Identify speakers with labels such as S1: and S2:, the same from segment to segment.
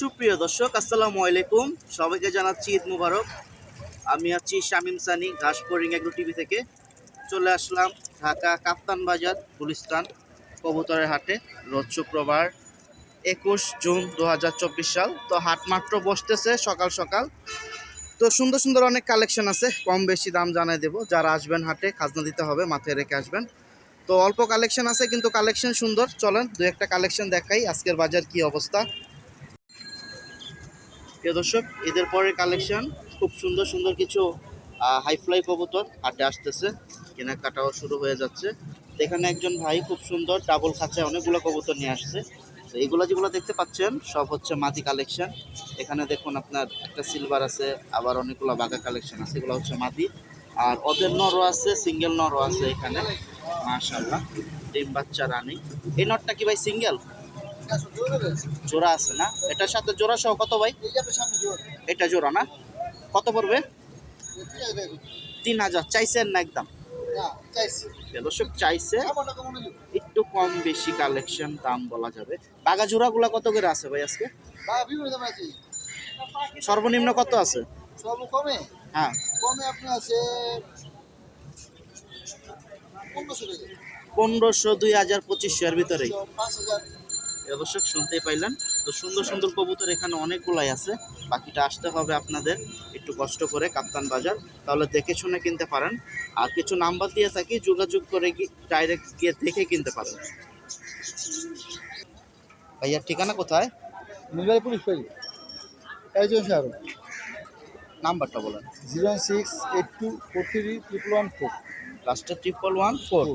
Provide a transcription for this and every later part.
S1: সুপ্রিয় দর্শক, আসসালামু আলাইকুম। সবাইকে জানাচ্ছি ঈদ মুবারক। আমি আছি শামিম সানি, ঘাসপোরিং এগ্রো টিভি থেকে। চলে আসলাম ঢাকা কাপ্তান বাজার গুলিস্তান কবুতরের হাটে। রোজ শুক্রবার একুশ জুন দু হাজার চব্বিশ সাল। তো হাট মাত্র বসতেছে সকাল সকাল। তো সুন্দর সুন্দর অনেক কালেকশন আছে, কম বেশি দাম জানাই দেবো। যারা আসবেন হাটে, খাজনা দিতে হবে মাথায় রেখে আসবেন। তো অল্প কালেকশন আছে, কিন্তু কালেকশন সুন্দর। চলেন দু একটা কালেকশন দেখাই আজকের বাজার কি অবস্থা। প্রিয় দর্শক, ঈদের পরের কালেকশন খুব সুন্দর সুন্দর কিছু হাইফ্লাই কবুতর হাটে আসতেছে, কেনাকাটাও শুরু হয়ে যাচ্ছে। এখানে একজন ভাই খুব সুন্দর ডাবল খাঁচায় অনেকগুলো কবুতর নিয়ে আসছে। তো এইগুলো যেগুলো দেখতে পাচ্ছেন, সব হচ্ছে মাদি কালেকশন এখানে দেখুন আপনার একটা সিলভার আছে, আবার অনেকগুলো বাঘা কালেকশন আছে, এগুলো হচ্ছে মাদি। আর ওদের নরও আছে সিঙ্গেল নরও আছে এখানে মাশাল্লাহ ডিম বাচ্চা রানী। এই নটটা কি ভাই সিঙ্গেল জোড়া আছে না? এটার সাথে জোড়া সহ কত ভাই? এটা জোড়া না? কত পড়বে? তিন হাজার। চাইছেন না একদম? দর্শক চাইছে। একটু কম বেশি কালেকশন দাম বলা যাবে। বাগা জোড়াগুলো কত করে আছে ভাই আজকে? সর্বনিম্ন কত আছে? হ্যাঁ।
S2: কমে আপনি আছে পনেরোশো
S1: দুই হাজার পঁচিশশো এর প্রিয় দর্শক শুনতেই পাইলেন। তো সুন্দর সুন্দর কবুতর এখানে অনেকগুলাই আছে। বাকিটা আসতে হবে আপনাদের একটু কষ্ট করে কাপ্তান বাজার। তাহলে দেখে শুনে কিনতে পারেন। আর কিছু নাম্বার দিয়ে থাকি যোগাযোগ করে ডাইরেক্ট গিয়ে দেখে কিনতে পারেন। ভাইয়ার ঠিকানা কোথায়?
S2: মিলবাড়ি পুলিশ পাই একজন স্যার।
S1: নাম্বারটা বলেন।
S2: Zero six eight two four three triple one four.
S1: লাস্টে ট্রিপল ওয়ান ফোর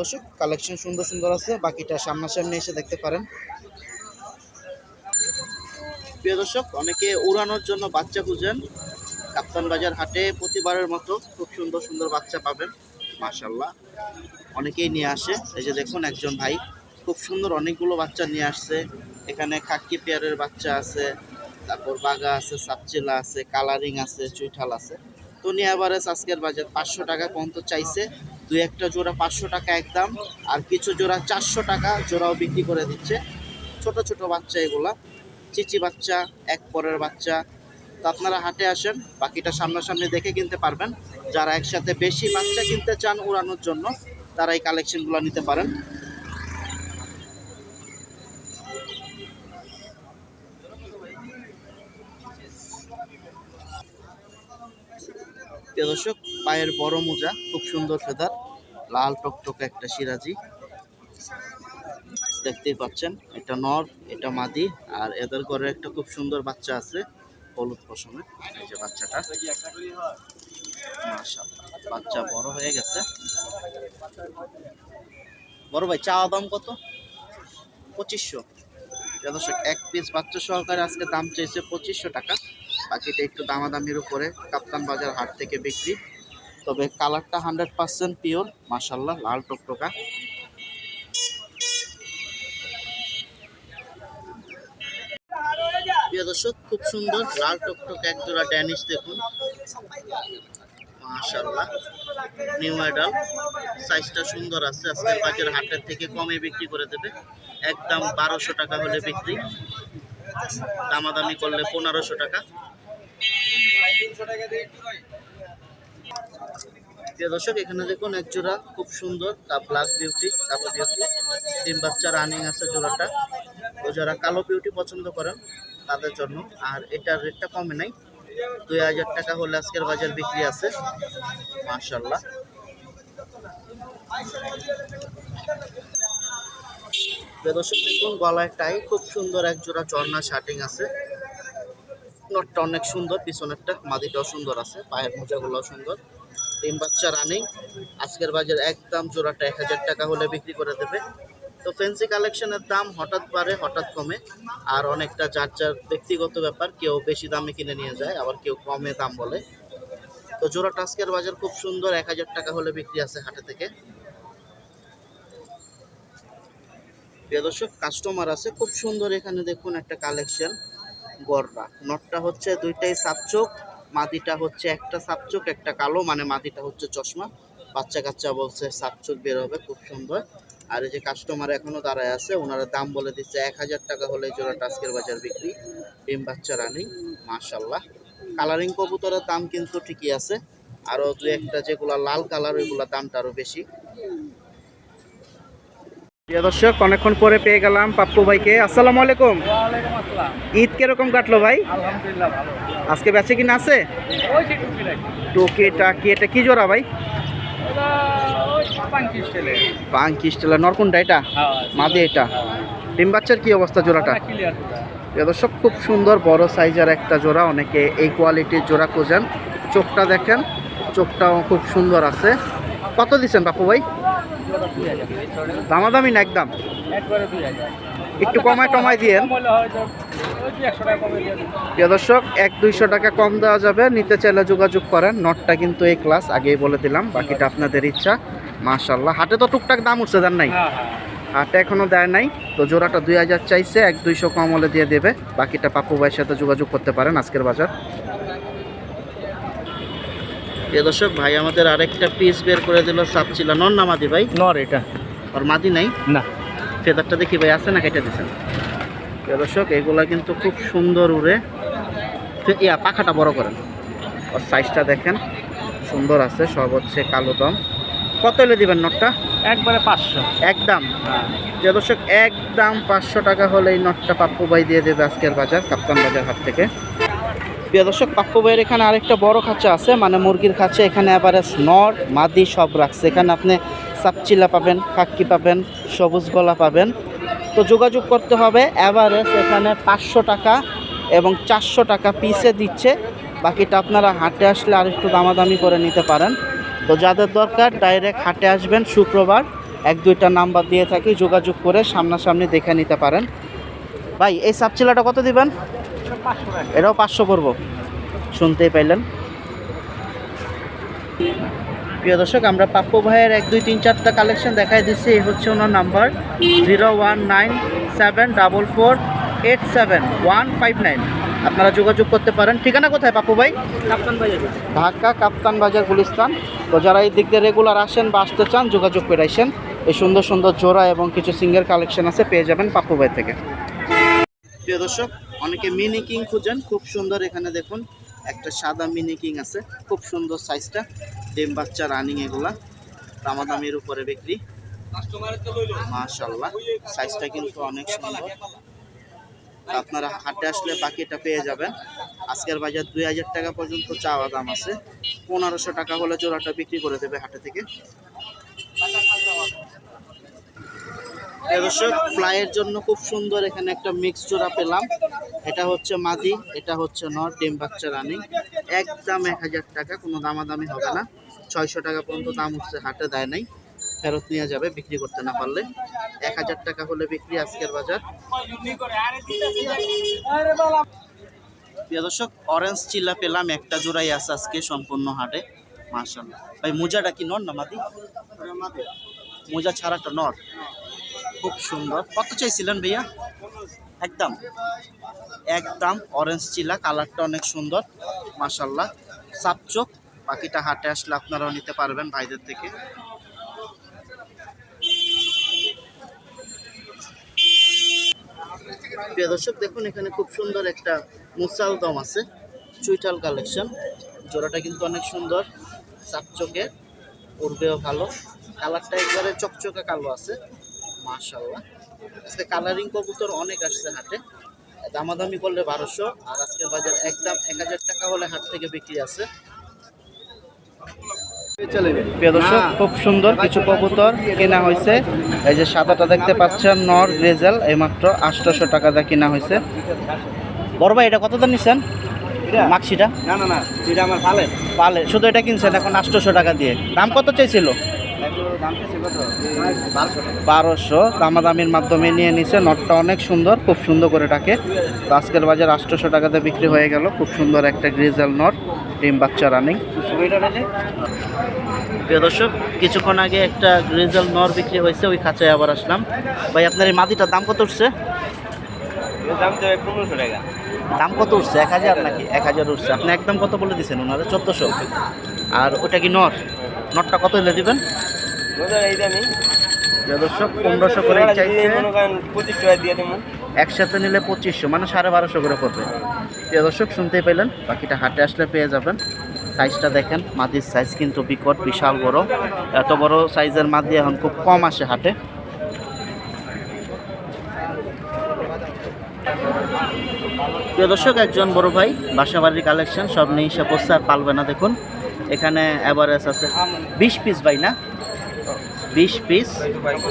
S1: দর্শক কালেকশন সুন্দর সুন্দর আছে, বাকিটা সামনাসামনি এসে দেখতে পারেন। প্রিয় দর্শক, অনেকে উড়ানোর জন্য বাচ্চা খুঁজেন। কাপ্তান বাজার হাটে প্রতিবারের মতো খুব সুন্দর সুন্দর বাচ্চা পাবেন মাশাল্লাহ অনেকেই নিয়ে আসে। এই যে দেখুন একজন ভাই, খুব সুন্দর অনেকগুলো বাচ্চা নিয়ে আসছে। এখানে খাক্কি পেয়ারের বাচ্চা আছে, তারপর বাগা আছে, সাপচিলা আছে, কালারিং আছে, চুইঠাল আছে। তো নিয়ে অ্যাভারেজ আজকের বাজার পাঁচশো টাকা পর্যন্ত চাইছে। দুই একটা জোড়া পাঁচশো টাকা একদম, আর কিছু জোড়া চারশো টাকা জোড়াও বিক্রি করে দিচ্ছে। ছোট ছোট বাচ্চা এগুলা, চিচি বাচ্চা, এক পরের বাচ্চা। তো আপনারা হাটে আসেন, বাকিটা সামনাসামনি দেখে কিনতে পারবেন। যারা একসাথে বেশি বাচ্চা কিনতে চান উড়ানোর জন্য, তারা এই কালেকশনগুলো নিতে পারেন। দর্শক পায়ের বড় মোজা, খুব সুন্দর ফেদার, লাল টকটকে একটা সিরাজি। দেখতেই পাচ্ছেন, এটা নর, এটা মাদি, আর এদের ঘরে একটা খুব সুন্দর বাচ্চা আছে, হলুদ পশমে, এই যে বাচ্চাটা। বাচ্চা বড় হয়ে গেছে। বড় ভাই চা দাম কত? পঁচিশশো। দর্শক, এক পিস বাচ্চা সহকারে আজকে দাম চাইছে পঁচিশশো টাকা। বাকিটা একটু দামাদামির উপরে, কাপ্তান বাজার হাট থেকে বিক্রি। তবে কালারটা হান্ড্রেড পার্সেন্ট পিওর মাসাল্লাহ লাল টকটকা। প্রিয় দর্শক, খুব সুন্দর লাল টকটক এক জোড়া ড্যানিশ দেখুন। মাশাল্লাহ নিউ আইডাল। সাইজটা সুন্দর আছে আজকের বাজার হাটের থেকে কমে বিক্রি করে দেবে। একদম বারোশো টাকা হলে বিক্রি। দামাদামি করলে পনেরোশো টাকা। দর্শক, এখানে দেখুন এক জোড়া খুব সুন্দর তা ব্ল্যাক বিউটি কালো বিউটি তিন বাচ্চা রানিং আছে জোড়াটা। তো যারা কালো বিউটি পছন্দ করেন, তাদের জন্য। আর এটার রেটটা কমে নাই। দুই হাজার টাকা হলে আজকের বাজার বিক্রি আছে। মার্শাল্লাহ দর্শক, দেখুন গলায় টাই খুব সুন্দর এক জোড়া চর্না শার্টিং আছে। নটটা অনেক সুন্দর, পিছনেরটা মাদিটাও সুন্দর আছে, পায়ের মোজাগুলো সুন্দর। ডিম বাচ্চা রানিং আজকের বাজার একদম জোড়াটা এক হাজার টাকা হলে বিক্রি করে দেবে। তো ফ্যান্সি কালেকশনের দাম হঠাৎ বাড়ে, হঠাৎ কমে। আর অনেকটা যার যার ব্যক্তিগত ব্যাপার, কেউ বেশি দামে কিনে নিয়ে যায়, আবার কেউ কমে দাম বলে। তো জোড়াটা আজকের বাজার খুব সুন্দর, এক হাজার টাকা হলে বিক্রি আছে হাটে থেকে। দর্শক কাস্টমার আছে, খুব সুন্দর এখানে দেখুন একটা কালেকশন গররা নটটা হচ্ছে দুইটাই সাপচোক মাদিটা হচ্ছে একটা সাপচোক, একটা কালো মানে মাদিটা হচ্ছে চশমা। বাচ্চা কাচ্চা বলছে সাপচোক বের হবে, খুব সুন্দর। আর এই যে কাস্টমার এখনও দাঁড়ায় আছে, ওনারা দাম বলে দিচ্ছে এক হাজার টাকা হলে এই জোড়াটা আজকের বাজার বিক্রি। ডিম বাচ্চা রানিং মাশাল্লাহ কালারিং কবুতরের দাম কিন্তু ঠিকই আছে। আরও দু একটা যেগুলা লাল কালার ওইগুলা দামটা আরও বেশি। প্রিয় দর্শক অনেকক্ষণ পরে পেয়ে গেলাম পাপ্পু ভাইকে। আসসালামু আলাইকুম। ঈদ কীরকম কাটলো ভাই? আজকে বেচে কিনা আছে? টোকে টাকি এটা কি জোড়া ভাই?
S3: পাঙ্কি
S1: স্টেলা নরকুনটা এটা?
S3: হ্যাঁ
S1: মাদি এটা? ডিম বাচ্চার কি অবস্থা জোড়াটা? প্রিয় দর্শক খুব সুন্দর বড় সাইজের একটা জোড়া। অনেকে এই কোয়ালিটির জোড়া খোঁজেন। চোখটা দেখেন চোখটাও খুব সুন্দর আছে। কত দিচ্ছেন বাপু ভাই? দামাদামি না একদম? একটু কমায় টমায়
S3: দিয়ে।
S1: প্রিয় দর্শক এক দুইশো টাকা কম দেওয়া যাবে। নিতে চাইলে যোগাযোগ করেন। নটটা কিন্তু এই ক্লাস আগেই বলে দিলাম। বাকিটা আপনাদের ইচ্ছা। মাশাল্লাহ হাটে তো টুকটাক দাম উঠছে জান নাই?
S3: হ্যাঁ হ্যাঁ।
S1: হাটে এখনও দেয় নাই। তো জোড়াটা দুই হাজার চাইছে এক দুইশো কম হলে দিয়ে দেবে। বাকিটা পাপ্পু ভাইয়ের সাথে যোগাযোগ করতে পারেন আজকের বাজার। এ দর্শক ভাই আমাদের আরেকটা পিস বের করে দিল সাপচিলা নন না মাদি ভাই?
S3: নর এটা।
S1: আর মাদি নাই?
S3: না।
S1: ফেদারটা দেখি ভাই আছে না কেটে দিচ্ছেন প্রিয় দর্শক এগুলা কিন্তু খুব সুন্দর উড়ে। ইয়া পাখাটা বড় করেন। ওর সাইজটা দেখেন সুন্দর আছে সব হচ্ছে কালো দম। কত এলে দিবেন নটটা?
S3: একবারে পাঁচশো।
S1: একদম।
S3: হ্যাঁ।
S1: প্রিয় দর্শক একদম পাঁচশো টাকা হলে এই নটটা পাপ্পু ভাই দিয়ে দেবে আজকের বাজার কাপ্তান বাজার হাট থেকে। প্রিয় দর্শক, পাপ্পু ভাইয়ের এখানে আরেকটা বড় খাঁচা আছে মানে মুরগির খাঁচা। এখানে অ্যাভারেজ নর, মাদি সব রাখছে। এখানে আপনি সাপচিলা পাবেন কাক্কি পাবেন, সবুজ গলা পাবেন। তো যোগাযোগ করতে হবে অ্যাভারেজ এখানে পাঁচশো টাকা এবং চারশো টাকা পিসে দিচ্ছে। বাকিটা আপনারা হাটে আসলে আর একটু দামাদামি করে নিতে পারেন। তো যাদের দরকার ডাইরেক্ট হাটে আসবেন শুক্রবার। এক, দুইটা নাম্বার দিয়ে থাকি, যোগাযোগ করে সামনাসামনি দেখে নিতে পারেন। ভাই, এই সাপচিলাটা কত দিবেন? এটাও পাঁচশো পড়ব। শুনতেই পাইলেন। প্রিয় দর্শক আমরা পাপ্পু ভাইয়ের এক দুই তিন চারটা কালেকশন দেখাই দিচ্ছি। এই হচ্ছে ওনার number zero one nine seven double four eight seven one five nine আপনারা যোগাযোগ করতে পারেন। ঠিকানা কোথায় পাপ্পু ভাই?
S3: কাপ্তান বাজার।
S1: ঢাকা কাপ্তান বাজার গুলিস্তান তো যারা এই দিক দিয়ে রেগুলার আসেন বা আসতে চান যোগাযোগ করে আসেন। এই সুন্দর সুন্দর জোড়া এবং কিছু সিঙ্গেল কালেকশন আছে পেয়ে যাবেন পাপ্পু ভাই থেকে। প্রিয় দর্শক অনেকে মিনি কিং খুঁজেন, খুব সুন্দর এখানে দেখুন, একটা সাদা মিনি কিং আছে, খুব সুন্দর সাইজটা ডিম বাচ্চা রানিং এগুলা, দামাদামির উপরে বিক্রি। মাশাল্লাহ সাইজটা কিন্তু অনেক সুন্দর। আপনারা হাটে আসলে বাকিটা পেয়ে যাবেন। আজকের বাজার দুই হাজার টাকা পর্যন্ত চাওয়া দাম আছে। পনেরোশো টাকা হলে জোড়াটা বিক্রি করে দেবে হাটে থেকে। দর্শক, ফ্লাইয়ের জন্য খুব সুন্দর এখানে একটা মিক্স জোড়া পেলাম। এটা হচ্ছে মাদি, এটা হচ্ছে নর, ডিম বাচ্চা রানিং। একদম এক হাজার টাকা, কোনো দামাদামি হবে না। ছয়শো টাকা পর্যন্ত দাম উঠছে হাটে দেয় নাই। ফেরত নিয়ে যাবে, বিক্রি করতে না পারলে। এক হাজার টাকা হলে বিক্রি আজকের বাজার। দর্শক অরেঞ্জ চিল্লা পেলাম, একটা জোড়াই আছে আজকে সম্পূর্ণ হাটে। মার্শাল্লাহ ভাই, মোজাটা কি নর না মাদি? মোজা ছাড়াটা নর? খুব সুন্দর। কত চাইছিলেন ভাইয়া? একদম। একদম অরেঞ্জ চিলা কালারটা অনেক সুন্দর মাশাল্লাহ সাপ চোখ, বাকিটা হাটে আসলে আপনারাও নিতে পারবেন ভাইদের থেকে। প্রিয় দর্শক, দেখুন, এখানে খুব সুন্দর একটা মুসাল দম আছে চুইটাল কালেকশন জোড়াটা কিন্তু অনেক সুন্দর, সাপ চোখের, উড়বেও ভালো। কালারটা একবারে চকচকে কালো আছে। মাশাল্লাহ আজকে কালারিং কবুতর অনেক আসছে হাটে। দামাদামি করলে বারোশো আর আজকের বাজার একদম এক হাজার টাকা হলে হাট থেকে বিক্রি আছে। প্রিয় দর্শক খুব সুন্দর কিছু কবুতর কেনা হয়েছে। এই যে সাদাটা দেখতে পাচ্ছেন নর গ্রেজেল এইমাত্র আটশোশো টাকা দিয়ে কেনা হয়েছে। বড় ভাই এটা কত দাম নিচ্ছেন মাক্সিটা?
S3: না না না এটা আমার ভালো
S1: পালে শুধু এটা কিনছেন এখন আটশোশো টাকা দিয়ে। দাম কত চাইছিল?
S3: কত বারোশো।
S1: দামাদামির মাধ্যমে নিয়ে নিছে। নটটা অনেক সুন্দর খুব সুন্দর করে ডাকে। তো আজকের বাজার আটশোশো টাকাতে বিক্রি হয়ে গেল। খুব সুন্দর একটা গ্রিজেল নট ডিম বাচ্চা রানিং। প্রিয় দর্শক কিছুক্ষণ আগে একটা গ্রিজেল নর বিক্রি হয়েছে ওই খাঁচায় আবার আসলাম। ভাই আপনার এই মাদিটার দাম কত উঠছে?
S3: দাম
S1: কত উঠছে? এক হাজার নাকি? এক হাজার উঠছে। আপনি একদম কত বলে দিচ্ছেন ওনারা? চোদ্দোশো। আর ওটা কি নর নটটা কত হলে দিবেন? দর্শক পনেরোশো করে চাইছে।
S3: পঁচিশ টাকা দিয়ে দেবো।
S1: একসাথে নিলে পঁচিশশো মানে সাড়ে বারোশো করে পড়বে। প্রিয় দর্শক শুনতেই পেলেন বাকিটা হাটে আসলে পেয়ে যাবেন। সাইজটা দেখেন মাদির সাইজ কিন্তু বিকট বিশাল বড়। এত বড় সাইজের মাদি এখন খুব কম আসে হাটে। প্রিয় দর্শক একজন বড় ভাই বাসাবাড়ির কালেকশন সব নিয়ে এসে করছে আর পালবে না দেখুন। এখানে অ্যাভারেজ আছে বিশ পিস ভাই না? বিশ পিস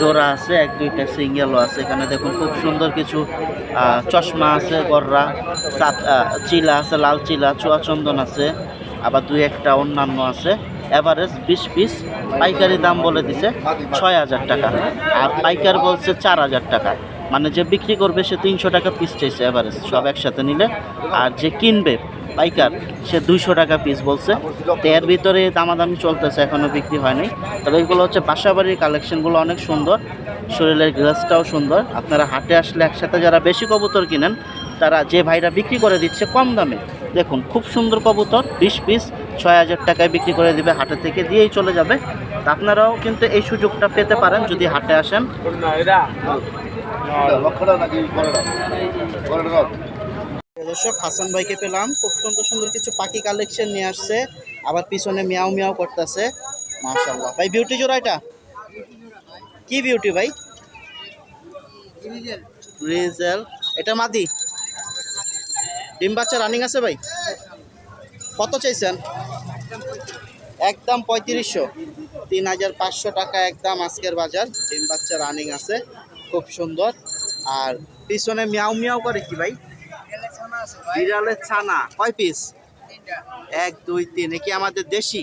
S1: জোড়া আছে, এক, দুইটা সিঙ্গেলও আছে। এখানে দেখুন খুব সুন্দর কিছু চশমা আছে, গররা চিলা আছে, লাল চিলা, চুয়া চন্দন আছে, আবার দুই একটা অন্যান্য আছে। এভারেজ বিশ পিস পাইকারি দাম বলে দিছে ছয় হাজার টাকা। আর পাইকার বলছে চার হাজার টাকা। মানে যে বিক্রি করবে সে তিনশো টাকা পিস চাইছে এভারেজ সব একসাথে নিলে। আর যে কিনবে পাইকার সে দুইশো টাকা পিস বলছে। তো এর ভিতরে দামাদামি চলতেছে এখনও বিক্রি হয়নি। তবে এগুলো হচ্ছে বাসাবাড়ির কালেকশনগুলো অনেক সুন্দর। শরীরের গ্লাসটাও সুন্দর। আপনারা হাটে আসলে একসাথে যারা বেশি কবুতর কিনেন তারা যে ভাইরা বিক্রি করে দিচ্ছে কম দামে। দেখুন খুব সুন্দর কবুতর বিশ পিস ছয় হাজার টাকায় বিক্রি করে দিবে হাটে থেকে দিয়েই চলে যাবে। তা আপনারাও কিন্তু এই সুযোগটা পেতে পারেন যদি হাটে আসেন। দর্শক, হাসান ভাইকে পেলাম। খুব সুন্দর সুন্দর কিছু পাখি কালেকশন নিয়ে আসছে। আবার পিছনে মিয়াও মিয়াও করতেছে। মাশাল্লাহ ভাই বিউটি জোড়া এটা? কি বিউটি ভাই? রিজেল এটা মাদি? ডিম বাচ্চা রানিং আছে ভাই? কত চাইছেন? একদম পঁয়ত্রিশশো। তিন হাজার পাঁচশো টাকা একদম আজকের বাজার। ডিম বাচ্চা রানিং আছে। খুব সুন্দর। আর পিছনে মিয়াও মিয়াও করে কি ভাই? বিড়ালের ছানা কয় পিস এক দুই তিন কি আমাদের দেশি?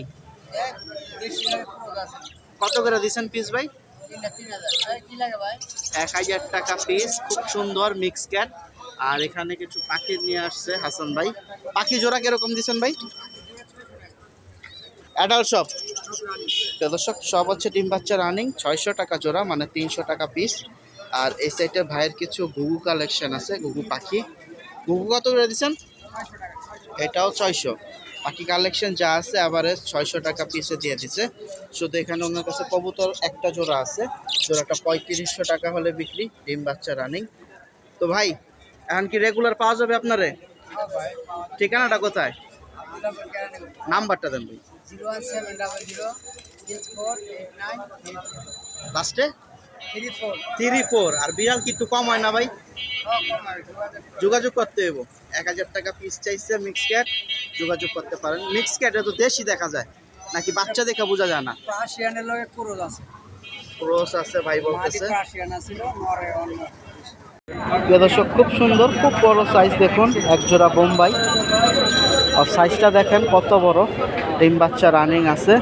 S1: কত করে দিছেন পিস ভাই? এক হাজার টাকা পিস খুব সুন্দর মিক্স ক্যাট আর এখানে কিছু পাখি নিয়ে আসছে হাসান ভাই। পাখি জোড়া কীরকম দিছেন ভাই? অ্যাডাল্ট সব দর্শক সব হচ্ছে ডিম বাচ্চা রানিং ছয়শো টাকা জোড়া মানে তিনশো টাকা পিস আর এই সাইডে ভাইয়ের কিছু ঘুঘু কালেকশন আছে ঘুঘু পাখি। ঘুঘু কত করে দিচ্ছেন এটাও ছয়শো। বাকি কালেকশন যা আছে আবার ছয়শো টাকা পিসে দিয়ে দিছে শুধু এখানে ওনার কাছে কবুতর একটা জোড়া আছে। জোড়াটা পঁয়ত্রিশশো টাকা হলে বিক্রি ডিম বাচ্চা রানিং তো ভাই এখন কি রেগুলার পাওয়া যাবে আপনারে? ঠিকানাটা কোথায়? নাম্বারটা দেন ভাই। লাস্টে
S4: থ্রি ফোর
S1: আর বিড়াল কি একটু কম হয় না ভাই? যোগাযোগ করতে হইব। এক হাজার টাকা পিস চাইছে মিক্স ক্যাট যোগাযোগ করতে পারেন। মিক্স ক্যাটে তো দেশি দেখা যায়। নাকি বাচ্চা দেখা বোঝা যায় না?
S4: পার্সিয়ানের লগে ক্রোজ আছে।
S1: ক্রস আছে ভাই বলতেছে। প্রিয় দর্শক খুব সুন্দর খুব বড় সাইজ দেখুন এক জোড়া বোম্বাই। আর সাইজটা দেখেন কত বড়। ডিম বাচ্চা রানিং আছে।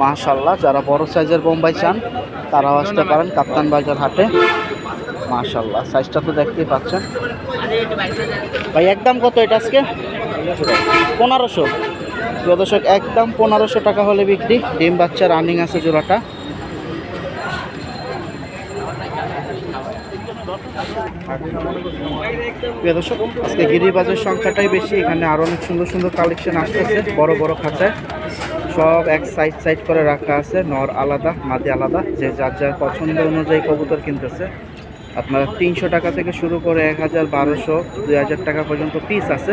S1: মাশাল্লাহ যারা বড় সাইজের বোম্বাই চান তারাও আসতে পারেন কাপ্তান বাজার হাটে। মাশাল্লাহ সাইজটা তো দেখতেই পাচ্ছেন। ভাই একদম কত এটা আজকে? পনেরোশো। প্রিয় দর্শক একদম পনেরোশো টাকা হলে বিক্রি। ডিম বাচ্চা রানিং আছে জোড়াটা। প্রিয় দর্শক আজকে গিরিবাজের সংখ্যাটাই বেশি। এখানে আরও অনেক সুন্দর সুন্দর কালেকশন আসতেছে বড় বড় খাঁচায়। সব এক সাইড সাইড করে রাখা আছে, নর আলাদা, মাদি আলাদা, যে যার যার পছন্দ অনুযায়ী কবুতর কিনতেছে। আপনার তিনশো টাকা থেকে শুরু করে এক হাজার বারোশো, দুই হাজার টাকা পর্যন্ত পিস আছে।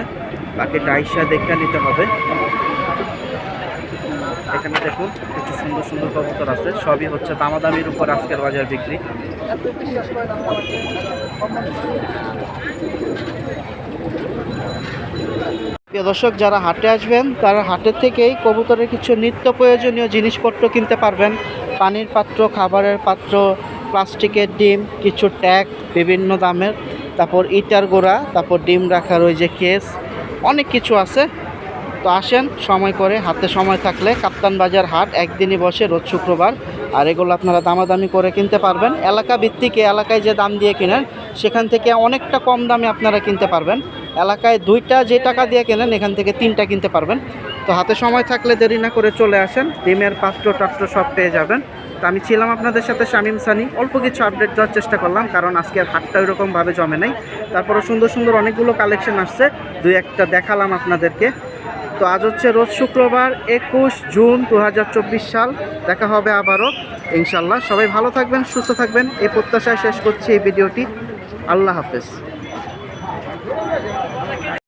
S1: বাকি ডাইসা দেখে নিতে হবে। এখানে দেখুন, কিছু সুন্দর সুন্দর কবুতর আছে। সবই হচ্ছে দামাদামির উপর আজকের বাজার বিক্রি। প্রিয় দর্শক, যারা হাটে আসবেন, তারা হাটের থেকেই কবুতরের কিছু নিত্য প্রয়োজনীয় জিনিসপত্র কিনতে পারবেন। পানির পাত্র, খাবারের পাত্র, প্লাস্টিকের ডিম, কিছু ট্যাগ, বিভিন্ন দামের। তারপর ইটার গোড়া, তারপর ডিম রাখার ওই যে কেস, অনেক কিছু আছে। তো আসেন, সময় করে, হাতে সময় থাকলে কাপ্তান বাজার হাট একদিনই বসে, রোজ শুক্রবার। আর এগুলো আপনারা দামাদামি করে কিনতে পারবেন। এলাকা ভিত্তিকে এলাকায় যে দাম দিয়ে কেনেন, সেখান থেকে অনেকটা কম দামে আপনারা কিনতে পারবেন। এলাকায় দুইটা যে টাকা দিয়ে কেনেন, এখান থেকে তিনটা কিনতে পারবেন। তো হাতে সময় থাকলে দেরি না করে চলে আসেন। ডিমের পাত্র, টাত্র সব পেয়ে যাবেন। তো আমি ছিলাম আপনাদের সাথে শামিম সানি। অল্প কিছু আপডেট দেওয়ার চেষ্টা করলাম, কারণ আজকে আর হাটটা ওইরকমভাবে জমে নাই। তারপরে সুন্দর সুন্দর অনেকগুলো কালেকশন আসছে। দুই একটা দেখালাম আপনাদেরকে। তো আজ হচ্ছে রোজ শুক্রবার, একুশ জুন দু হাজার চব্বিশ সাল। দেখা হবে আবারও ইনশাল্লাহ সবাই ভালো থাকবেন, সুস্থ থাকবেন। এই প্রত্যাশায় শেষ করছি এই ভিডিওটি। আল্লাহ হাফেজ।